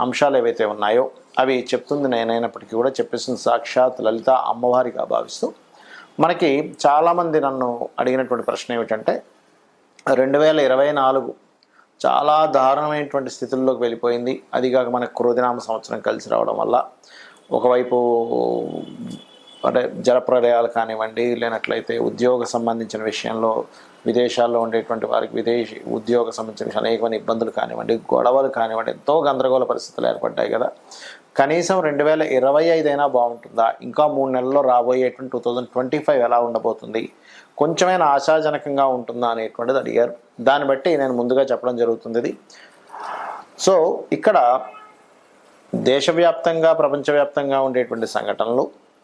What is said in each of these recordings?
అంశాలు ఏవైతే ఉన్నాయో అవి చెప్తుంది నేనైనప్పటికీ కూడా చెప్పేసిన సాక్షాత్ లలిత అమ్మవారిగా భావిస్తూ. మనకి చాలామంది నన్ను అడిగినటువంటి ప్రశ్న ఏమిటంటే రెండు వేల ఇరవై నాలుగు చాలా దారుణమైనటువంటి స్థితుల్లోకి వెళ్ళిపోయింది. అదిగాక మనకు క్రోధినామ సంవత్సరం కలిసి రావడం వల్ల ఒకవైపు అంటే జలప్రలయాలు కానివ్వండి లేనట్లయితే ఉద్యోగ సంబంధించిన విషయంలో విదేశాల్లో ఉండేటువంటి వారికి విదేశీ ఉద్యోగ సంబంధించిన అనేకమైన ఇబ్బందులు కానివ్వండి గొడవలు కానివ్వండి ఎంతో గందరగోళ పరిస్థితులు ఏర్పడ్డాయి కదా. కనీసం రెండు వేల ఇరవై ఐదైనా బాగుంటుందా? ఇంకా మూడు నెలల్లో రాబోయేటువంటి టూ థౌజండ్ ట్వంటీ ఫైవ్ ఎలా ఉండబోతుంది? కొంచెమైనా ఆశాజనకంగా ఉంటుందా అనేటువంటిది అడిగారు. దాన్ని బట్టి నేను ముందుగా చెప్పడం జరుగుతుంది. ఇది సో ఇక్కడ దేశవ్యాప్తంగా ప్రపంచవ్యాప్తంగా ఉండేటువంటి సంఘటనలు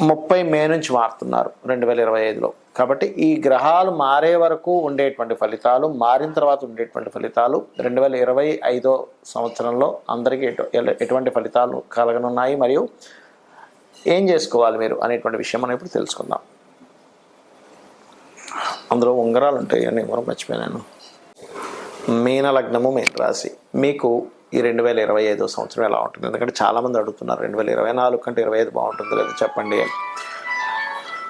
ముప్పై మే నుంచి మారుతున్నారు రెండు వేల ఇరవై ఐదులో. కాబట్టి ఈ గ్రహాలు మారే వరకు ఉండేటువంటి ఫలితాలు మారిన తర్వాత ఉండేటువంటి ఫలితాలు రెండు వేల ఇరవై ఐదో సంవత్సరంలో అందరికీ ఎటు ఎటువంటి ఫలితాలు కలగనున్నాయి మరియు ఏం చేసుకోవాలి మీరు అనేటువంటి విషయం మనం ఇప్పుడు తెలుసుకుందాం. అందులో ఉంగరాలు ఉంటాయి అని ఎవరు మర్చిపోయాను మీన లగ్నము మీన రాశి మీకు ఈ రెండు వేల ఇరవై ఐదో సంవత్సరం ఎలా ఉంటుంది? ఎందుకంటే చాలామంది అడుగుతున్నారు రెండు వేల ఇరవై నాలుగు కంటే ఇరవై ఐదు బాగుంటుంది లేదు చెప్పండి అని.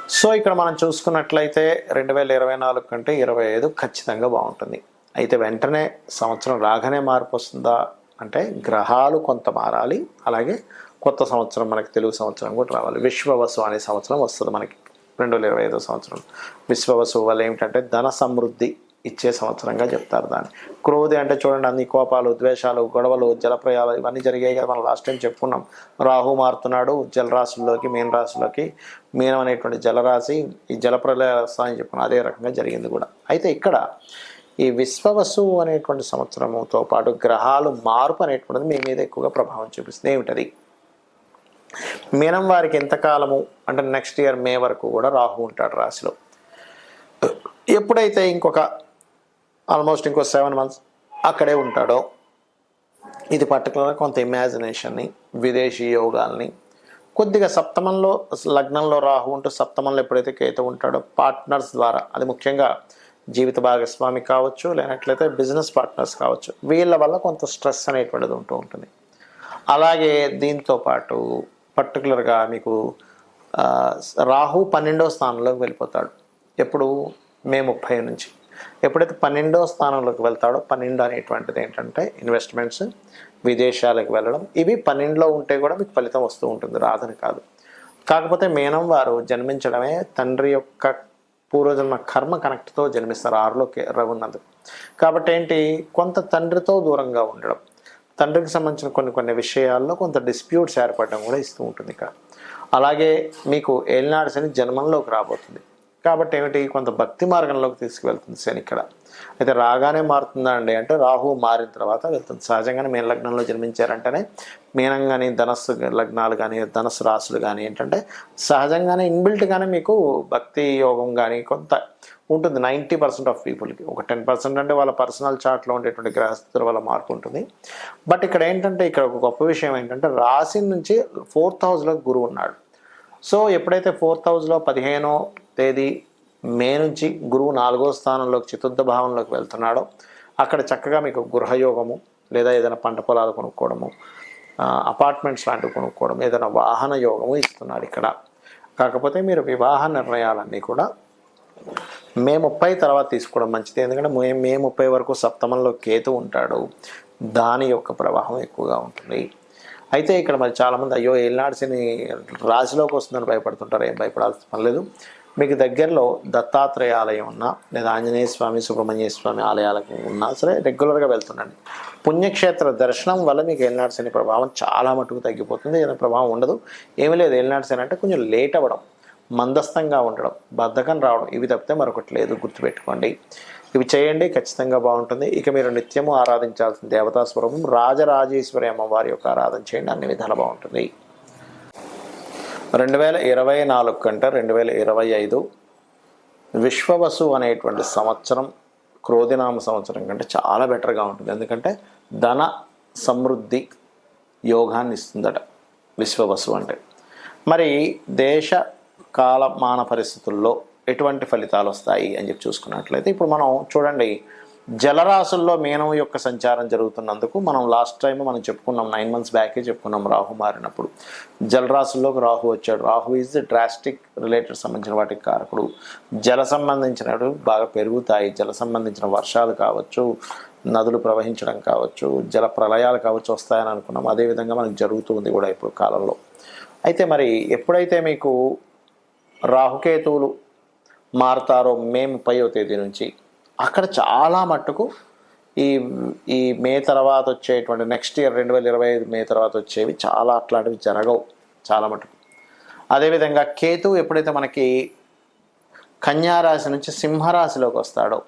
సో ఇక్కడ మనం చూసుకున్నట్లయితే రెండు వేల ఇరవై నాలుగు కంటే ఇరవై ఐదు ఖచ్చితంగా బాగుంటుంది. అయితే వెంటనే సంవత్సరం రాగానే మార్పు వస్తుందా? అంటే గ్రహాలు కొంత మారాలి. అలాగే కొత్త సంవత్సరం మనకి తెలుగు సంవత్సరం కూడా రావాలి. విశ్వవసు అనే సంవత్సరం వస్తుంది మనకి. రెండు వేల ఇరవై ఐదో సంవత్సరం. విశ్వవసు వల్ల ఏమిటంటే ధన సమృద్ధి. ఇచ్చే సంవత్సరంగా చెప్తారు దాన్ని. క్రోధి అంటే చూడండి అన్ని కోపాలు ద్వేషాలు గొడవలు జలప్రయాలు ఇవన్నీ జరిగాయి కదా. మనం లాస్ట్ టైం చెప్పుకున్నాం. రాహు మారుతున్నాడు జలరాశుల్లోకి మీన రాశిలోకి మీనం అనేటువంటి జలరాశి ఈ జలప్రలయ అని చెప్పుకున్నాం. అదే రకంగా జరిగింది కూడా. అయితే ఇక్కడ ఈ విశ్వవసు అనేటువంటి సంవత్సరముతో పాటు గ్రహాలు మార్పు అనేటువంటిది మీ మీద ఎక్కువగా ప్రభావం చూపిస్తుంది. ఏమిటది? మీనం వారికి ఎంతకాలము? అంటే నెక్స్ట్ ఇయర్ మే వరకు కూడా రాహు ఉంటాడు రాశిలో. ఎప్పుడైతే ఇంకొక ఆల్మోస్ట్ ఇంకో సెవెన్ మంత్స్ అక్కడే ఉంటాడో. ఇది పర్టికులర్గా కొంత ఇమాజినేషన్ని విదేశీ యోగాల్ని కొద్దిగా సప్తమంలో లగ్నంలో రాహు ఉంటూ సప్తమంలో ఎప్పుడైతే కేతు ఉంటాడో పార్ట్నర్స్ ద్వారా అది ముఖ్యంగా జీవిత భాగస్వామి కావచ్చు లేనట్లయితే బిజినెస్ పార్ట్నర్స్ కావచ్చు వీళ్ళ వల్ల కొంత స్ట్రెస్ అనేటువంటిది ఉంటూ ఉంటుంది. అలాగే దీంతో పాటు పర్టికులర్గా మీకు రాహు పన్నెండవ స్థానంలోకి వెళ్ళిపోతాడు. ఎప్పుడు మే ముప్పై నుంచి. ఎప్పుడైతే పన్నెండో స్థానంలోకి వెళ్తాడో పన్నెండు అనేటువంటిది ఏంటంటే ఇన్వెస్ట్మెంట్స్ విదేశాలకు వెళ్ళడం. ఇవి పన్నెండులో ఉంటే కూడా మీకు ఫలితం వస్తూ ఉంటుంది రాదని కాదు. కాకపోతే మేనం వారు జన్మించడమే తండ్రి యొక్క పూర్వజన్మ కర్మ కనెక్ట్తో జన్మిస్తారు ఆరులోకి రఘున్నందుకు కాబట్టి ఏంటి? కొంత తండ్రితో దూరంగా ఉండడం. తండ్రికి సంబంధించిన కొన్ని కొన్ని విషయాల్లో కొంత డిస్ప్యూట్స్ ఏర్పడడం కూడా ఇస్తూ ఉంటుంది ఇక్కడ. అలాగే మీకు ఏలినాడు శని జన్మంలోకి రాబోతుంది. కాబట్టి ఏమిటి కొంత భక్తి మార్గంలోకి తీసుకువెళ్తుంది శని ఇక్కడ. అయితే రాగానే మారుతుందా అండి అంటే రాహు మారిన తర్వాత వెళ్తుంది. సహజంగానే మీన లగ్నంలో జన్మించారంటేనే మీనం కానీ ధనస్సు లగ్నాలు కానీ ధనస్సు రాసులు కానీ ఏంటంటే సహజంగానే ఇన్బిల్ట్గానే మీకు భక్తి యోగం కానీ కొంత ఉంటుంది. నైంటీ పర్సెంట్ ఆఫ్ పీపుల్కి. ఒక టెన్ పర్సెంట్ అంటే వాళ్ళ పర్సనల్ చార్ట్లో ఉండేటువంటి గ్రహస్థితుల వల్ల మార్పు ఉంటుంది. బట్ ఇక్కడ ఏంటంటే ఇక్కడ ఒక గొప్ప విషయం ఏంటంటే రాశి నుంచి ఫోర్త్ హౌస్లో గురువు ఉన్నాడు. సో ఎప్పుడైతే ఫోర్త్ హౌస్లో పదిహేనో తేదీ మే నుంచి గురువు నాలుగో స్థానంలోకి చతుర్థ భావంలోకి వెళ్తున్నాడో అక్కడ చక్కగా మీకు గృహయోగము లేదా ఏదైనా పంట పొలాలు కొనుక్కోవడము అపార్ట్మెంట్స్ లాంటివి కొనుక్కోవడం ఏదైనా వాహన యోగము ఇస్తున్నాడు ఇక్కడ. కాకపోతే మీరు వివాహ నిర్ణయాలన్నీ కూడా మే ముప్పై తర్వాత తీసుకోవడం మంచిది. ఎందుకంటే మే మే ముప్పై వరకు సప్తమంలో కేతు ఉంటాడు. దాని యొక్క ప్రవాహం ఎక్కువగా ఉంటుంది. అయితే ఇక్కడ మరి చాలామంది అయ్యో ఏలినాడ్సిని రాశిలోకి వస్తుందని భయపడుతుంటారు ఏం భయపడాల్సిన పని లేదు. మీకు దగ్గరలో దత్తాత్రేయ ఆలయం ఉన్నా లేదా ఆంజనేయ స్వామి సుబ్రహ్మణ్య స్వామి ఆలయాలకు ఉన్నా సరే రెగ్యులర్గా వెళ్తుండండి. పుణ్యక్షేత్ర దర్శనం వల్ల మీకు ఏలినాడ్సిని ప్రభావం చాలా మటుకు తగ్గిపోతుంది ఏదైనా ప్రభావం ఉండదు. ఏమీ లేదు ఏలినాడ్సిని అంటే కొంచెం లేట్ అవ్వడం మందస్థంగా ఉండడం బద్ధకం రావడం ఇవి తప్పితే మరొకటి లేదు గుర్తుపెట్టుకోండి. ఇవి చేయండి ఖచ్చితంగా బాగుంటుంది. ఇక మీరు నిత్యము ఆరాధించాల్సిన దేవతా స్వరూపం రాజరాజేశ్వరి అమ్మవారి యొక్క ఆరాధన చేయండి అన్ని విధాలు బాగుంటుంది. రెండు వేల ఇరవై నాలుగు కంటే రెండు వేల ఇరవై ఐదు విశ్వవసు అనేటువంటి సంవత్సరం క్రోధినామ సంవత్సరం కంటే చాలా బెటర్గా ఉంటుంది. ఎందుకంటే ధన సమృద్ధి యోగాన్ని ఇస్తుందట విశ్వవసు అంటే. మరి దేశ కాలమాన పరిస్థితుల్లో ఎటువంటి ఫలితాలు వస్తాయి అని చెప్పి చూసుకున్నట్లయితే ఇప్పుడు మనం చూడండి జలరాశుల్లో మీనం యొక్క సంచారం జరుగుతున్నందుకు మనం లాస్ట్ టైం మనం చెప్పుకున్నాం నైన్ మంత్స్ బ్యాకే చెప్పుకున్నాం రాహు మారినప్పుడు. జలరాశుల్లోకి రాహు వచ్చాడు. Rahu is the drastic related సంబంధించిన వాటికి కారకుడు. జల సంబంధించినవి బాగా పెరుగుతాయి. జల సంబంధించిన వర్షాలు కావచ్చు నదులు ప్రవహించడం కావచ్చు జల ప్రళయాలు కావచ్చు వస్తాయని అనుకున్నాం. అదేవిధంగా మనకు జరుగుతుంది కూడా ఇప్పుడు కాలంలో. అయితే మరి ఎప్పుడైతే మీకు రాహుకేతువులు మారుతారో మే ముప్పయో తేదీ నుంచి. అక్కడ చాలా మట్టుకు ఈ ఈ మే తర్వాత వచ్చేటువంటి నెక్స్ట్ ఇయర్ రెండు వేల ఇరవై ఐదు మే తర్వాత వచ్చేవి చాలా అట్లాంటివి జరగవు చాలా మటుకు అదేవిధంగా కేతు ఎప్పుడైతే మనకి కన్యారాశి నుంచి సింహరాశిలోకి వస్తాడో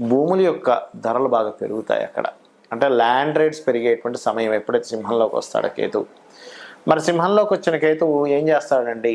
భూముల యొక్క ధరలు బాగా పెరుగుతాయి అక్కడ. అంటే ల్యాండ్ రేట్స్ పెరిగేటువంటి సమయం ఎప్పుడైతే సింహంలోకి వస్తాడో కేతు మరి సింహంలోకి వచ్చిన కేతువు ఏం చేస్తాడండి?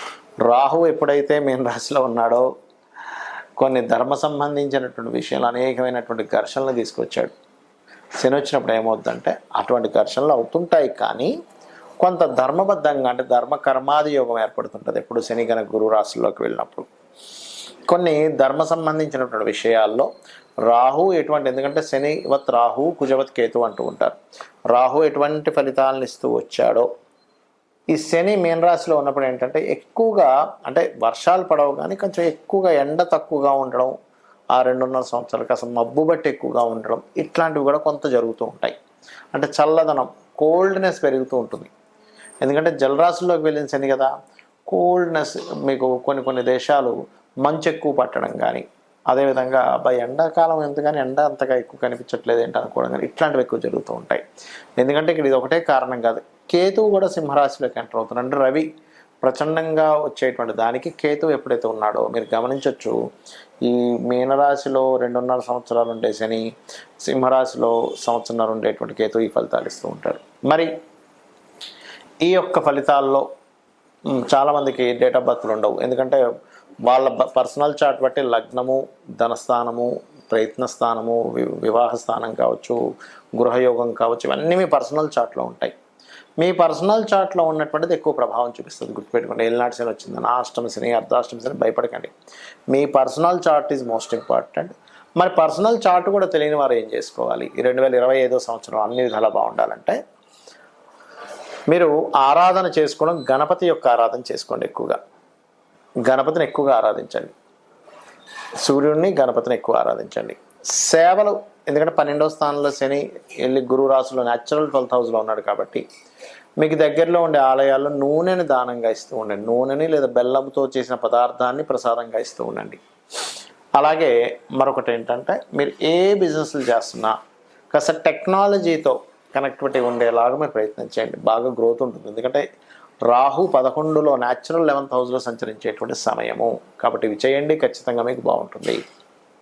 రాహు ఎప్పుడైతే మీన రాశిలో ఉన్నాడో కొన్ని ధర్మ సంబంధించినటువంటి విషయాలు అనేకమైనటువంటి ఘర్షణలు తీసుకొచ్చాడు. శని వచ్చినప్పుడు ఏమవుతుందంటే అటువంటి ఘర్షణలు అవుతుంటాయి కానీ కొంత ధర్మబద్ధంగా అంటే ధర్మ కర్మాది యోగం ఏర్పడుతుంటుంది ఎప్పుడు శని కనుక గురు రాశుల్లోకి వెళ్ళినప్పుడు. కొన్ని ధర్మ సంబంధించినటువంటి విషయాల్లో రాహు ఎటువంటి ఎందుకంటే శనివత్ రాహు కుజవత్ కేతు అంటూ ఉంటారు. రాహు ఎటువంటి ఫలితాలను ఇస్తూ వచ్చాడో ఈ శని మీనరాశిలో ఉన్నప్పుడు ఏంటంటే ఎక్కువగా అంటే వర్షాలు పడవు కానీ కొంచెం ఎక్కువగా ఎండ తక్కువగా ఉండడం ఆ రెండున్నర సంవత్సరాలకు అసలు మబ్బు బట్టి ఎక్కువగా ఉండడం ఇట్లాంటివి కూడా కొంత జరుగుతూ ఉంటాయి. అంటే చల్లదనం కోల్డ్నెస్ పెరుగుతూ ఉంటుంది. ఎందుకంటే జలరాశుల్లోకి వెళ్ళిన శని కదా కోల్డ్నెస్ మీకు కొన్ని కొన్ని దేశాలు మంచు ఎక్కువ పట్టడం కానీ అదేవిధంగా అబ్బాయి ఎండాకాలం ఎందుకని ఎండ అంతగా ఎక్కువ కనిపించట్లేదు ఏంటి అనుకోవడం కానీ ఇట్లాంటివి ఎక్కువ జరుగుతూ ఉంటాయి. ఎందుకంటే ఇక్కడ ఇది ఒకటే కారణం కాదు. కేతువు కూడా సింహరాశిలోకి ఎంటర్ అవుతున్నాడు. అంటే రవి ప్రచండంగా వచ్చేటువంటి దానికి కేతువు ఎప్పుడైతే ఉన్నాడో మీరు గమనించవచ్చు ఈ మీనరాశిలో రెండున్నర సంవత్సరాలు ఉండే శని సింహరాశిలో సంవత్సరంన్నర ఉండేటువంటి కేతు ఈ ఫలితాలు ఇస్తూ ఉంటాడు. మరి ఈ యొక్క ఫలితాల్లో చాలామందికి డేట్ ఆఫ్ బర్త్లు ఉండవు. ఎందుకంటే వాళ్ళ పర్సనల్ చార్ట్ బట్టి లగ్నము ధనస్థానము ప్రయత్న స్థానము వి- వివాహ స్థానం కావచ్చు గృహయోగం కావచ్చు ఇవన్నీ మీ పర్సనల్ చార్ట్లో ఉంటాయి. మీ పర్సనల్ చార్ట్లో ఉన్నటువంటిది ఎక్కువ ప్రభావం చూపిస్తుంది. గుర్తుపెట్టుకోండి ఏలినాటి శని వచ్చిందని అష్టమ శని అర్ధాష్టమ శని భయపడకండి. మీ personal chart is most important. మరి పర్సనల్ చార్ట్ కూడా తెలియని వారు ఏం చేసుకోవాలి? రెండు వేల ఇరవై ఐదో సంవత్సరం అన్ని విధాలా బాగుండాలంటే మీరు ఆరాధన చేసుకోవడం గణపతి యొక్క ఆరాధన చేసుకోండి ఎక్కువగా. గణపతిని ఎక్కువగా ఆరాధించండి. సూర్యుడిని గణపతిని ఎక్కువ ఆరాధించండి. సేవలు ఎందుకంటే పన్నెండవ స్థానంలో శని వెళ్ళి గురు రాసులో న్యాచురల్ ట్వెల్త్ హౌస్లో ఉన్నాడు కాబట్టి మీకు దగ్గరలో ఉండే ఆలయాల్లో నూనెని దానంగా ఇస్తూ ఉండండి. నూనెని లేదా బెల్లంతో చేసిన పదార్థాన్ని ప్రసాదంగా ఇస్తూ ఉండండి. అలాగే మరొకటి ఏంటంటే మీరు ఏ బిజినెస్లు చేస్తున్నా కాస్త టెక్నాలజీతో కనెక్టివిటీ ఉండేలాగా మీరు ప్రయత్నం చేయండి. బాగా గ్రోత్ ఉంటుంది. ఎందుకంటే రాహు పదకొండులో న్యాచురల్ లెవెన్త్ హౌస్లో సంచరించేటువంటి సమయము. కాబట్టి ఇవి చేయండి. ఖచ్చితంగా మీకు బాగుంటుంది.